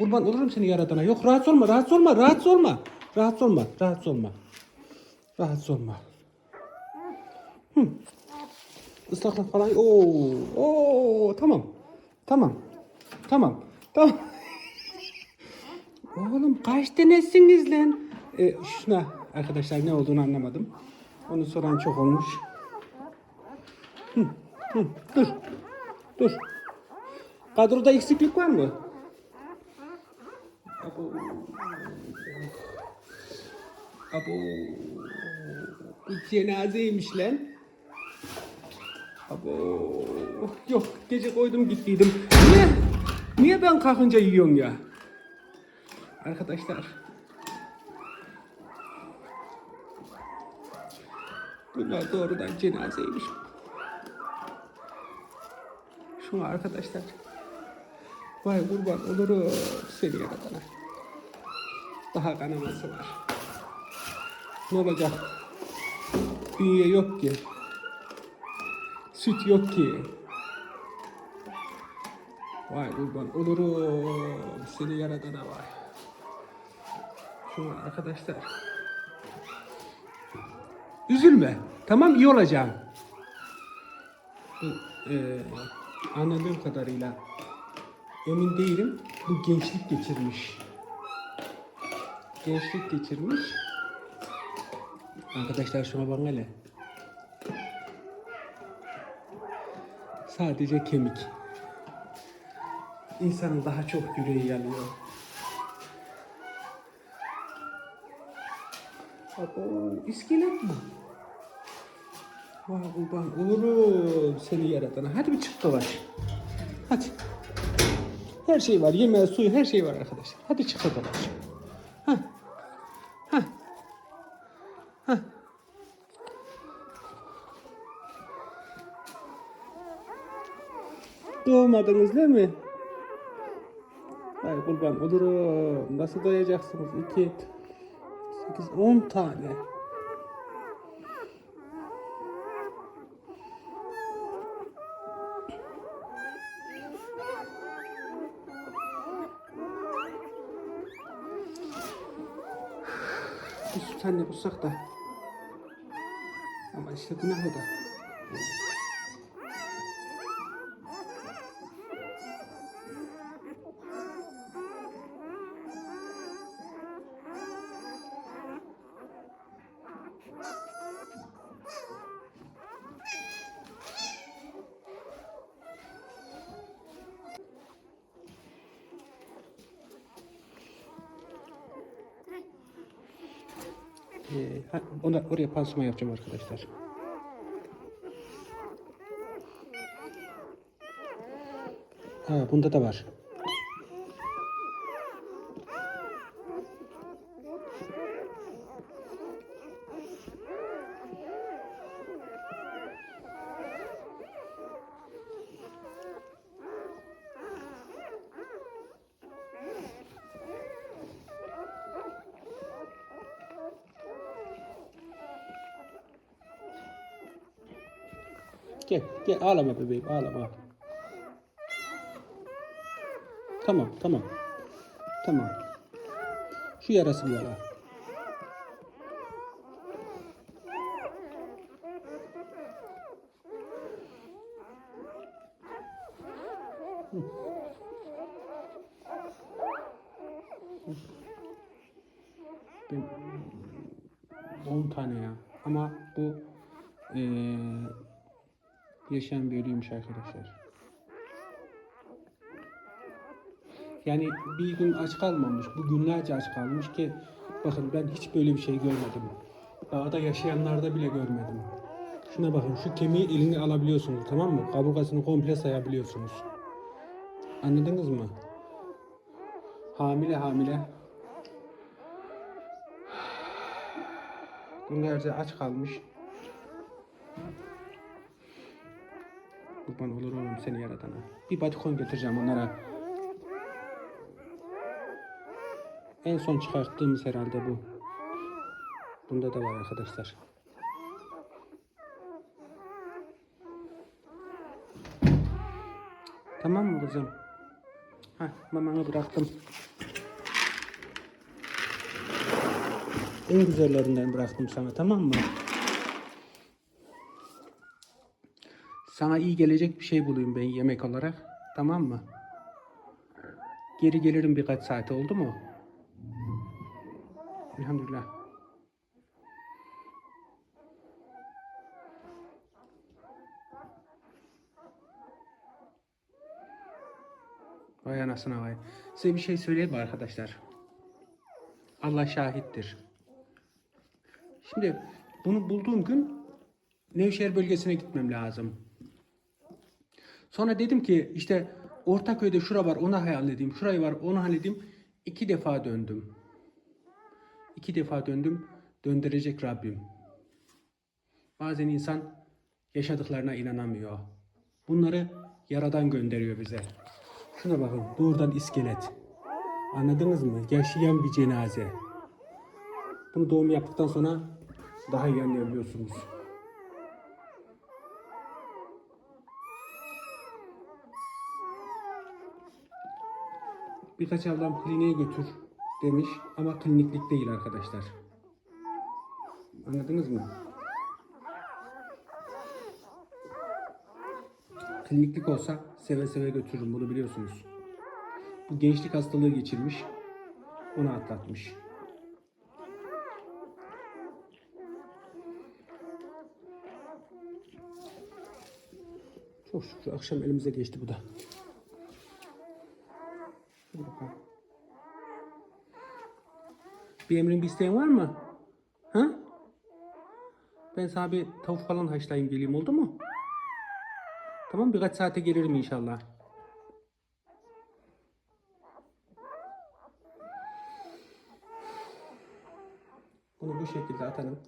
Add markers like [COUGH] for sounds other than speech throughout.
Kurban olurum seni yaradana. Yok rahatsız olma, rahatsız olma, rahatsız olma. Rahatsız olma, rahatsız olma. Rahatsız olma. Hı. Islaklık falan. Oo, oo, tamam. Tamam. Tamam. Tamam. [LAUGHS] Oğlum kaç tanesiniz lan? E, şuna arkadaşlar ne olduğunu anlamadım. Onu soran çok olmuş. Hı, hı, dur. Dur. Kadroda eksiklik var mı? Abo. Abo. Bu cenazeymiş lan. Abo. Yok gece koydum gittiydim. Niye? Niye ben kalkınca yiyorsun ya? Arkadaşlar. Bunlar doğrudan cenazeymiş. Şuna arkadaşlar. Vay kurban olurum seni yaratana. Daha kanaması var. Ne olacak? Bünye yok ki. Süt yok ki. Vay kurban olurum seni yaratana vay. Şuna arkadaşlar. Üzülme. Tamam iyi olacağım. Bu, anladığım kadarıyla emin değilim. Bu gençlik geçirmiş. Gençlik geçirmiş. Arkadaşlar şuna bakın hele. Sadece kemik. İnsanın daha çok yüreği yanıyor. Abo, iskelet mi? Vay kurban olurum seni yaratana. Hadi bir çık dolaş. Hadi. Her şey var. Yemeği, suyu, her şey var arkadaşlar. Hadi çık da dolaş. Hah. Hah. Hah. Doğmadınız değil mi? Ay kurban olurum. Nasıl doyacaksınız? 2, 8, 10 tane. Bir süt anne bulsak da. Ama işte günah o da. Ee, ona, oraya pansuman yapacağım arkadaşlar. Ha, bunda da var. Gel, gel ağlama bebeğim, ağlama. Tamam, tamam. Tamam. Şu yarası bir yara. Hı. Hı. Ben 10 tane ya. Ama bu eee yaşayan bir ölüymüş arkadaşlar. Yani bir gün aç kalmamış, bu günlerce aç kalmış ki bakın ben hiç böyle bir şey görmedim. Dağda yaşayanlarda bile görmedim. Şuna bakın şu kemiği eline alabiliyorsunuz tamam mı? Kaburgasını komple sayabiliyorsunuz. Anladınız mı? Hamile hamile. Günlerce aç kalmış. Kurban olur oğlum seni yaradana. Bir batikon götüreceğim onlara. En son çıkarttığımız herhalde bu. Bunda da var arkadaşlar. Tamam mı kızım? Heh, mamanı bıraktım. En güzellerinden bıraktım sana tamam mı? Sana iyi gelecek bir şey bulayım ben yemek olarak. Tamam mı? Geri gelirim birkaç saate oldu mu? Elhamdülillah. Vay anasına vay. Size bir şey söyleyeyim arkadaşlar? Allah şahittir. Şimdi bunu bulduğum gün Nevşehir bölgesine gitmem lazım. Sonra dedim ki işte Ortaköy'de şura var onu halledeyim, şurayı var onu halledeyim. İki defa döndüm. İki defa döndüm. Döndürecek Rabbim. Bazen insan yaşadıklarına inanamıyor. Bunları yaradan gönderiyor bize. Şuna bakın doğrudan iskelet. Anladınız mı? Yaşayan bir cenaze. Bunu doğum yaptıktan sonra daha iyi anlayabiliyorsunuz. Birkaç adam kliniğe götür demiş ama kliniklik değil arkadaşlar. Anladınız mı? Kliniklik olsa seve seve götürürüm bunu biliyorsunuz. Bu gençlik hastalığı geçirmiş. Onu atlatmış. Çok şükür akşam elimize geçti bu da. Bakalım. Bir emrin bir isteğin var mı? Ha? Ben sana bir tavuk falan haşlayayım geleyim oldu mu? Tamam birkaç saate gelirim inşallah. Bunu bu şekilde atalım.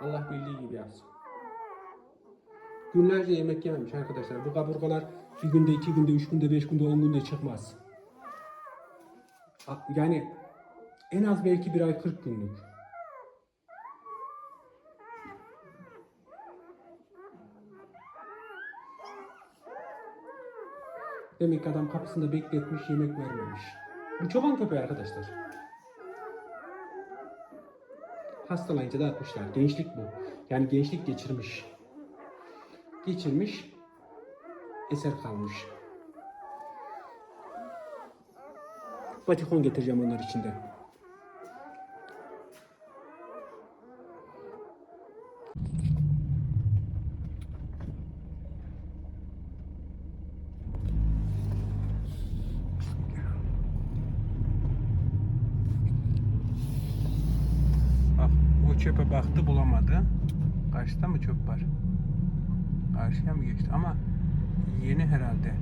Allah bildiği gibi yapsın. Günlerce yemek yememiş arkadaşlar. Bu kaburgalar bir günde, iki günde, üç günde, beş günde, on günde çıkmaz. Yani en az belki bir ay 40 günlük. Demek ki adam kapısında bekletmiş, yemek vermemiş. Bu çoban köpeği arkadaşlar. Hastalayınca da atmışlar. Gençlik bu. Yani gençlik geçirmiş. Geçirmiş, eser kalmış. Batikon getireceğim onlar içinde. Bak o çöpe baktı bulamadı. Karşıda mı çöp var? Karşıya mı geçti? Ama yeni herhalde.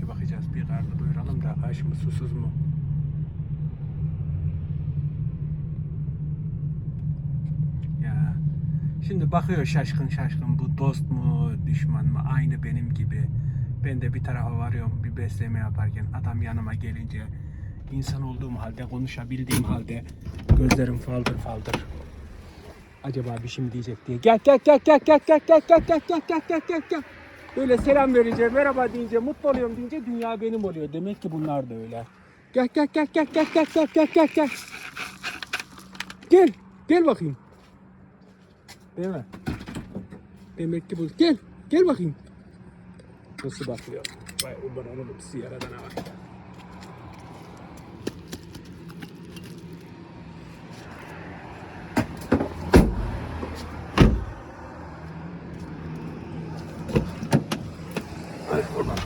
Ki bakacağız. Bir karnı doyuralım da aç mı susuz mu? Ya şimdi bakıyor şaşkın şaşkın bu dost mu düşman mı aynı benim gibi. Ben de bir tarafa varıyorum bir besleme yaparken adam yanıma gelince insan olduğum halde konuşabildiğim halde gözlerim faldır faldır. Acaba bir şey mi diyecek diye. Gel gel gel gel gel gel gel gel gel gel gel gel gel. Böyle selam verince, merhaba deyince, mutlu oluyorum deyince dünya benim oluyor. Demek ki bunlar da öyle. Gel gel gel gel gel gel gel gel gel gel. Gel, gel bakayım. Değil mi? Demek ki bu. Gel, gel bakayım. Nasıl bakıyor? Vay ulan oğlum sizi yaradana bak. de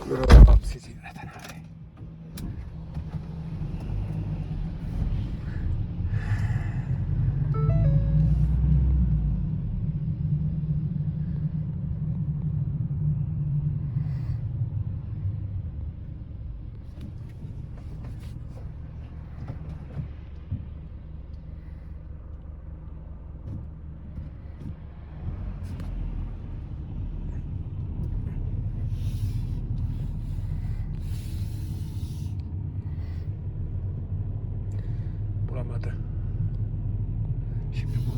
nada. Chip